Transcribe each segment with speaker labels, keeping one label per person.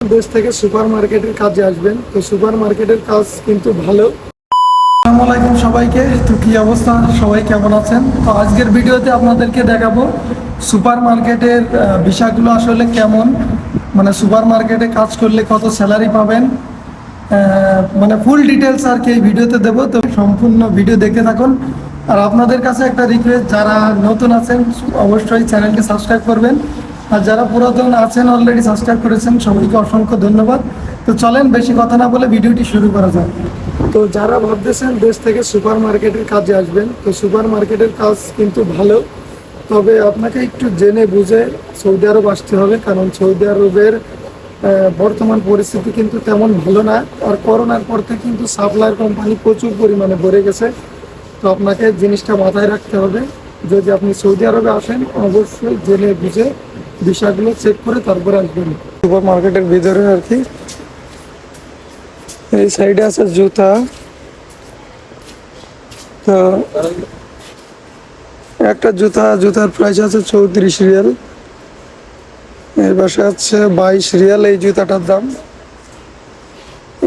Speaker 1: দেশ থেকে সুপার মার্কেটের কাজে আসবেন। তো সুপার মার্কেটের কাজ কিন্তু ভালো। আসসালামালাইকুম সবাইকে। তো কি অবস্থা? সবাই কেমন আছেন? তো আজকের ভিডিওতে আপনাদেরকে দেখাবো সুপার মার্কেটের বিষয়গুলো আসলে কেমন। মানে সুপার মার্কেটে কাজ করলে কত স্যালারি পাবেন। মানে ফুল ডিটেলস আর কি এই ভিডিওতে দেবো। তো সম্পূর্ণ ভিডিও দেখতে থাকুন। আর আপনাদের কাছে একটা রিকোয়েস্ট যারা নতুন আছেন, অবশ্যই চ্যানেলকে সাবস্ক্রাইব করবেন। আর যারা পুরাতন আছেন অলরেডি সাবস্ক্রাইব করেছেন, সবাইকে অসংখ্য ধন্যবাদ। তো চলেন, বেশি কথা না বলে ভিডিওটি শুরু করা যাক। তো যারা ভাবতেছেন দেশ থেকে সুপার মার্কেটের কাজে আসবেন, তো সুপার মার্কেটের কাজ কিন্তু ভালো। তবে আপনাকে একটু জেনে বুঝে সৌদি আরব আসতে হবে, কারণ সৌদি আরবের বর্তমান পরিস্থিতি কিন্তু তেমন ভালো না। আর করোনার পর থেকে কিন্তু সাপ্লায়ার কোম্পানি প্রচুর পরিমাণে ভরে গেছে। তো আপনাকে জিনিসটা মাথায় রাখতে হবে। যদি আপনি সৌদি আরবে আসেন, অবশ্যই জেনে বুঝে বিষয়গুলো চেক করে তারপরে আসবেন। সুপার মার্কেটের ভিতরে আর কি। এই সাইডে আছে জুতা। তো একটা জুতা, জুতার প্রাইস আছে চৌত্রিশ রিয়াল। এর পাশে আছে বাইশ রিয়াল এই জুতাটার দাম।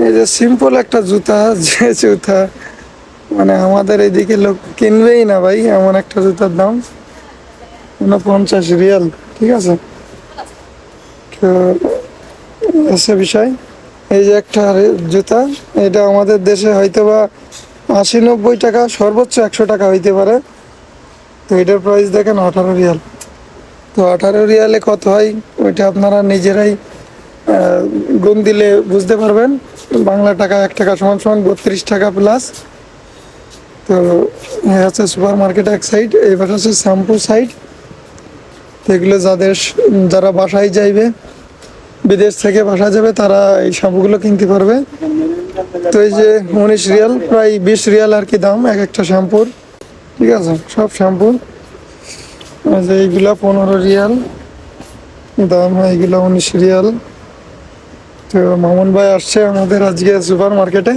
Speaker 1: এই যে সিম্পল একটা জুতা, যে জুতা মানে আমাদের এইদিকে লোক কিনবেই না ভাই, এমন একটা জুতার দাম। পঞ্চাশ রিয়াল। ঠিক আছে? আছে বিষয়। এই যে একটা জুতা, এটা আমাদের দেশে হয়তো বা আশি নব্বই টাকা, সর্বোচ্চ একশো টাকা হইতে পারে। তো এটার প্রাইস দেখেন, আঠারো রিয়াল। তো আঠারো রিয়ালে কত হয়, ওইটা আপনারা নিজেরাই গুণ দিলে বুঝতে পারবেন। বাংলা টাকা এক টাকা সমান সমান বত্রিশ টাকা প্লাস তো হচ্ছে সুপার মার্কেট এক সাইড এবার হচ্ছে শ্যাম্পু সাইড এগুলো যাদের যারা বাসায় যাইবে, বিদেশ থেকে বাসা যাবে, তারা এই শ্যাম্পুগুলো কিনতে পারবে। তো এই যে উনিশ রিয়াল, প্রায় বিশ রিয়াল আর কি দাম, এক একটা শ্যাম্পুর। ঠিক আছে? সব শ্যাম্পু। যে এইগুলা পনেরো রিয়াল। দাম এইগুলা উনিশ রিয়াল। তো মামুন ভাই আসছে আমাদের আজকে সুপার মার্কেটে।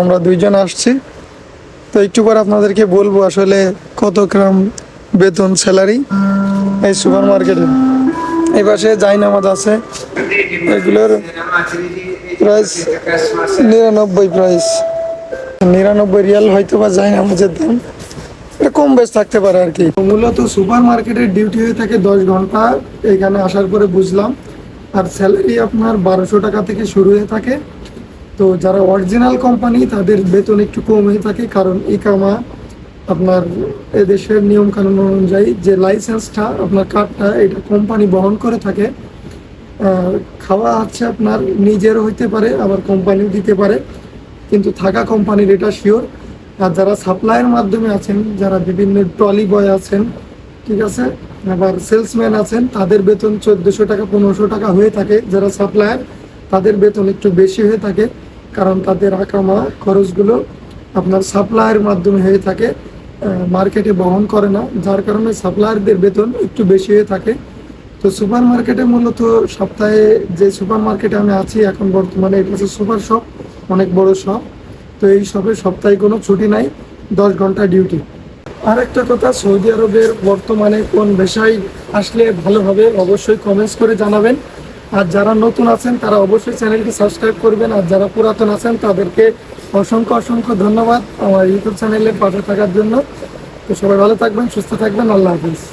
Speaker 1: আমরা দুইজন আসছি। তো একটু পর আপনাদেরকে বলব আসলে কত গ্রাম বেতন, স্যালারি এই সুপার মার্কেটে এই পাশে জাইনামাজ আছে। এগুলোর প্রাইস নিরানব্বই প্রাইস। নিরানব্বই রিয়াল হয়তো বা জাইনামাজের দাম। এটা কম বেশ থাকতে পারে আর কি। মূলত সুপার মার্কেটের ডিউটি হয়ে থাকে দশ ঘণ্টা। এখানে আসার পরে বুঝলাম, আর স্যালারি আপনার বারোশো টাকা থেকে শুরু হয়ে থাকে। তো যারা অরিজিনাল কোম্পানি, তাদের বেতন একটু কম হয়ে থাকে, কারণ ইকামা আপনার এদেশের নিয়ম কানুন অনুযায়ী যে লাইসেন্সটা, আপনার কার্ডটা এটা কোম্পানি বহন করে থাকে খাওয়া হচ্ছে আপনার, নিজেরও হইতে পারে, আবার কোম্পানিও দিতে পারে, কিন্তু থাকা কোম্পানির এটা শিওর আর যারা সাপ্লাইয়ের মাধ্যমে আছেন, যারা বিভিন্ন ট্রলি বয় আছেন, ঠিক আছে, আবার সেলসম্যান আছেন, তাদের বেতন চোদ্দোশো টাকা, পনেরোশো টাকা হয়ে থাকে। যারা সাপ্লায়ার তাদের বেতন একটু বেশি হয়ে থাকে, কারণ তাদের আকামা খরচগুলো আপনার সাপ্লায়ের মাধ্যমে হয়ে থাকে। মার্কেটে বহন করে না, যার কারণে সাপ্লায়ারদের বেতন একটু বেশি হয়ে থাকে। তো সুপার মার্কেটে মূলত সপ্তাহে যে সুপার মার্কেটে আমি আছি, এখন বর্তমানে এটা হচ্ছে সুপার শপ, অনেক বড় শপ। তো এই শপে সপ্তাহে কোনো ছুটি নাই, দশ ঘণ্টা ডিউটি। আর একটা কথা, সৌদি আরবের বর্তমানে কোন বিষয় আসলে ভালো হবে অবশ্যই কমেন্টস করে জানাবেন। আর যারা নতুন আছেন, তারা অবশ্যই চ্যানেলটি সাবস্ক্রাইব করবেন। আর যারা পুরাতন আছেন, তাদেরকে অসংখ্য অসংখ্য ধন্যবাদ আমার ইউটিউব চ্যানেলের পাশে থাকার জন্য। তো সবাই ভালো থাকবেন, সুস্থ থাকবেন। আল্লাহ হাফিজ।